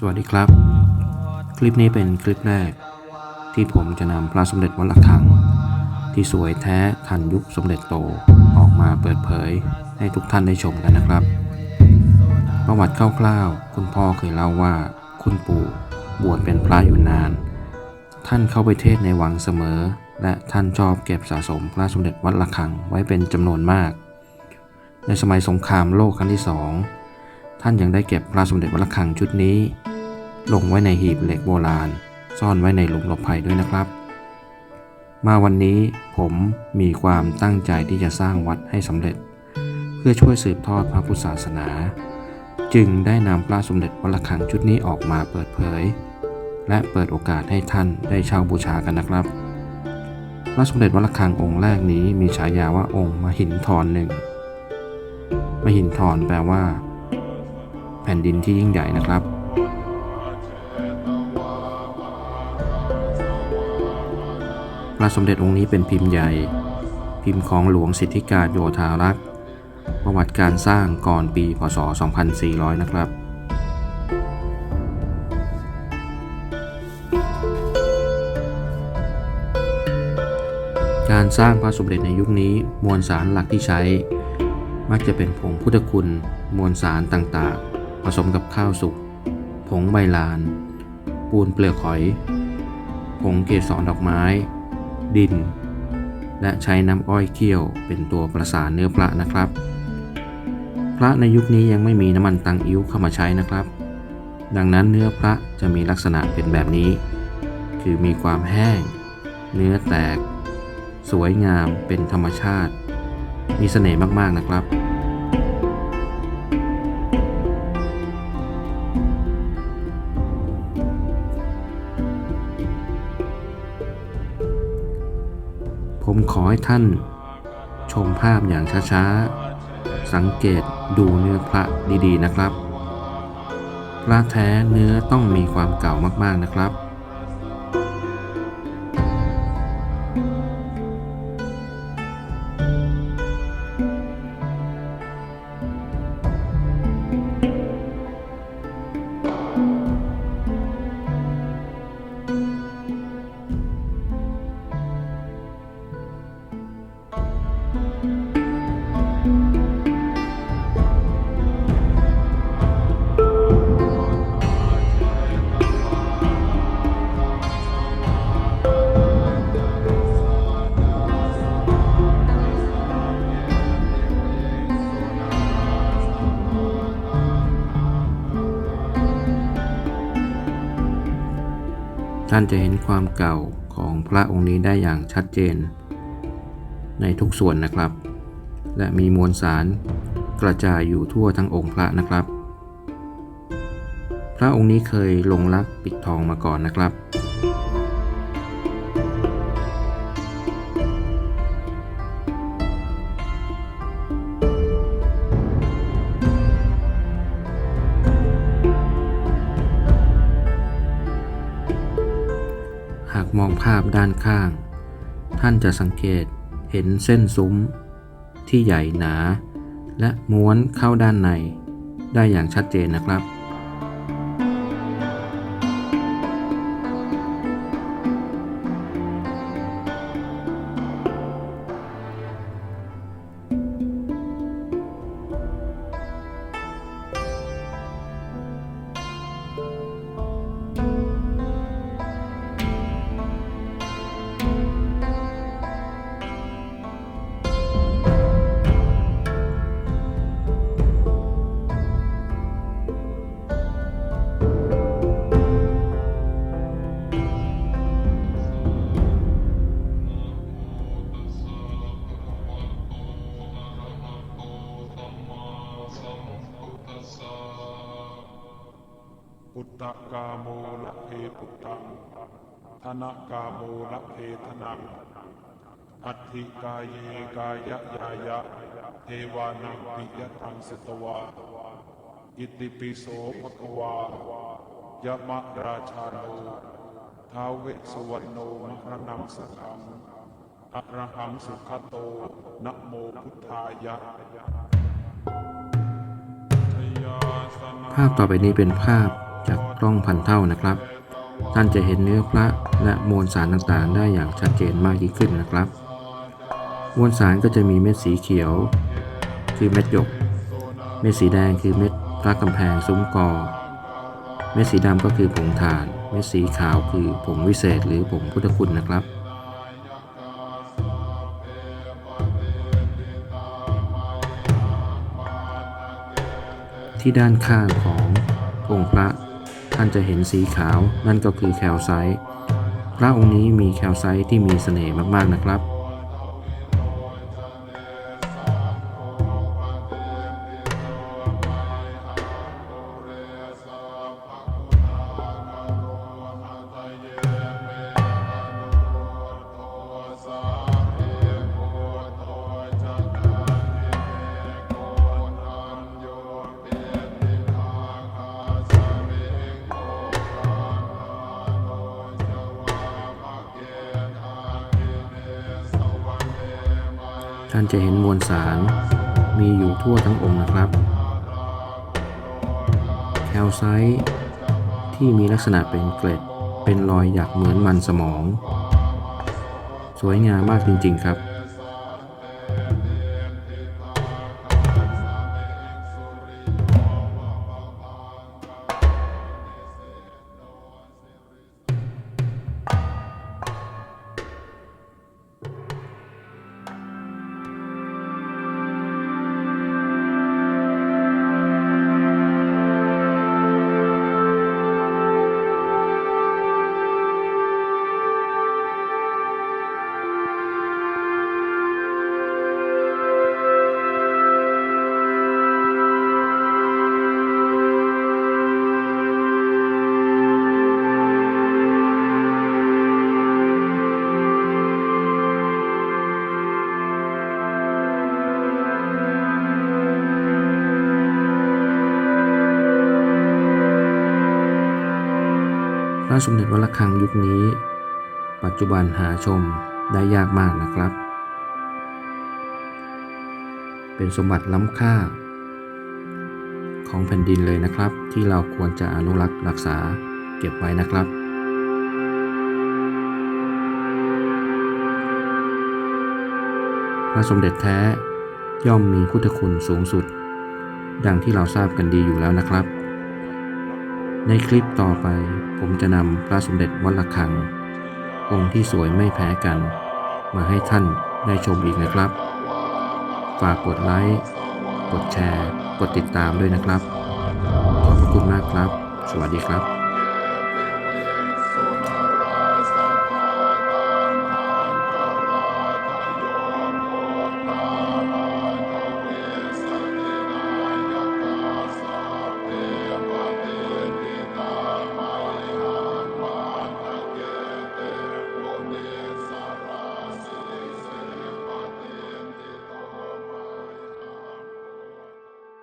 สวัสดีครับ คลิปนี้เป็นคลิปแรก ที่ผมจะนำพระสมเด็จวัดระฆัง ที่สวยแท้ทันยุคสมเด็จโตออกมาเปิดเผยให้ทุกท่านได้ชมกันนะครับ ประวัติคร่าวๆ คุณพ่อเคยเล่าว่าคุณปู่บวชเป็นพระอยู่นาน ท่านเข้าไปเทศในวังเสมอ และท่านชอบเก็บสะสมพระสมเด็จวัดระฆังไว้เป็นจำนวนมาก ในสมัยสงครามโลกครั้งที่สอง ท่านยังได้เก็บพระสมเด็จวัดระฆังชุดนี้ ลงไว้ในหีบเหล็กโบราณ ซ่อนไว้ในหลุมหลบภัยด้วยนะครับ มาวันนี้ผมมีความตั้งใจที่จะสร้างวัดให้สำเร็จ เพื่อช่วยสืบทอดพระพุทธศาสนา จึงได้นำพระสมเด็จวัดระฆังชุดนี้ออกมาเปิดเผย และเปิดโอกาสให้ท่านได้เช่าบูชากันนะครับ พระสมเด็จวัดระฆังองค์แรกนี้มีฉายาว่าองค์มหินทรหนึ่งมหินทรแปลว่า แผ่นดินที่ยิ่งใหญ่นะครับพระสมเด็จองค์นี้เป็นพิมพ์ใหญ่ พิมพ์ของหลวงสิทธิการโยธารักษ์ประวัติการสร้างก่อนปีพศ 2400 นะครับ การสร้างพระสมเด็จในยุคนี้มวลสารหลักที่ใช้ มักจะเป็นผงพุทธคุณ มวลสารต่างๆ ผสมกับข้าวสุก ผงใบลาน ปูนเปลือกหอย ผงเกสรดอกไม้ ดิน และใช้น้ำอ้อยเคี่ยวเป็นตัวประสานเนื้อพระนะครับ พระในยุคนี้ยังไม่มีน้ำมันตังอิ้วเข้ามาใช้นะครับ ดังนั้นเนื้อพระจะมีลักษณะเป็นแบบนี้ คือมีความแห้ง เนื้อแตก สวยงามเป็นธรรมชาติ มีเสน่ห์มากๆนะครับ ผมขอให้ท่าน ชมภาพอย่างช้าๆ สังเกตดูเนื้อพระดีๆนะครับ พระแท้เนื้อต้องมีความเก่ามากๆนะครับ ท่านจะเห็นความเก่าของพระองค์นี้ได้อย่างชัดเจน ในทุกส่วนนะครับ และมีมวลสารกระจายอยู่ทั่วทั้งองค์พระนะครับ พระองค์นี้เคยลงรักปิดทองมาก่อนนะครับ องภาพด้านข้าง ท่านจะสังเกตเห็นเส้นซุ้ม ที่ใหญ่หนา และม้วนเข้าด้านใน ได้อย่างชัดเจนนะครับ พุทธกาโมละเพพุทธังธนกาโมละเพธนัง อัตถิกายเยกายะยายะ เทวานังปิยตังสตวา อิติปิโสภควายะมะราชาโนทาเวสวรโนมรณังสขังอะระหังสุขโตนะโมพุทธายะภาพต่อไปนี้เป็นภาพ กล้องพันเท่านะครับ ท่านจะเห็นเนื้อพระและมวลสารต่างๆ ได้อย่างชัดเจนมากยิ่งขึ้นนะครับ มวลสารก็จะมีเม็ดสีเขียว คือเม็ดหยก เม็ดสีแดงคือเม็ดพระกำแพงซุ้มกอ เม็ดสีดำก็คือผงถ่าน เม็ดสีขาวคือผงวิเศษหรือผงพุทธคุณนะครับที่ด้านข้างขององค์พระ ท่านจะเห็นสีขาวนั่นก็คือแคลไซต์พระองค์นี้มีแคลไซต์ที่มีเสน่ห์มากๆนะครับ ท่านจะเห็นมวลสารมีอยู่ทั่วทั้งองค์นะครับ แคลไซต์ที่มีลักษณะเป็นเกล็ด เป็นรอยหยักเหมือนมันสมอง สวยงามมากจริงๆครับ พระสมเด็จวัดระฆังยุคนี้ ปัจจุบันหาชมได้ยากมากนะครับ เป็นสมบัติล้ำค่า ของแผ่นดินเลยนะครับ ที่เราควรจะอนุรักษ์รักษาเก็บไว้นะครับพระสมเด็จแท้ย่อมมีพุทธคุณสูงสุด ดังที่เราทราบกันดีอยู่แล้วนะครับ ในคลิปต่อไปผมจะนำพระสมเด็จวัดระฆัง องค์ที่สวยไม่แพ้กัน มาให้ท่านได้ชมอีกนะครับ ฝากกดไลค์ กดแชร์ กดติดตามด้วยนะครับ ขอบพระคุณมากครับ สวัสดีครับ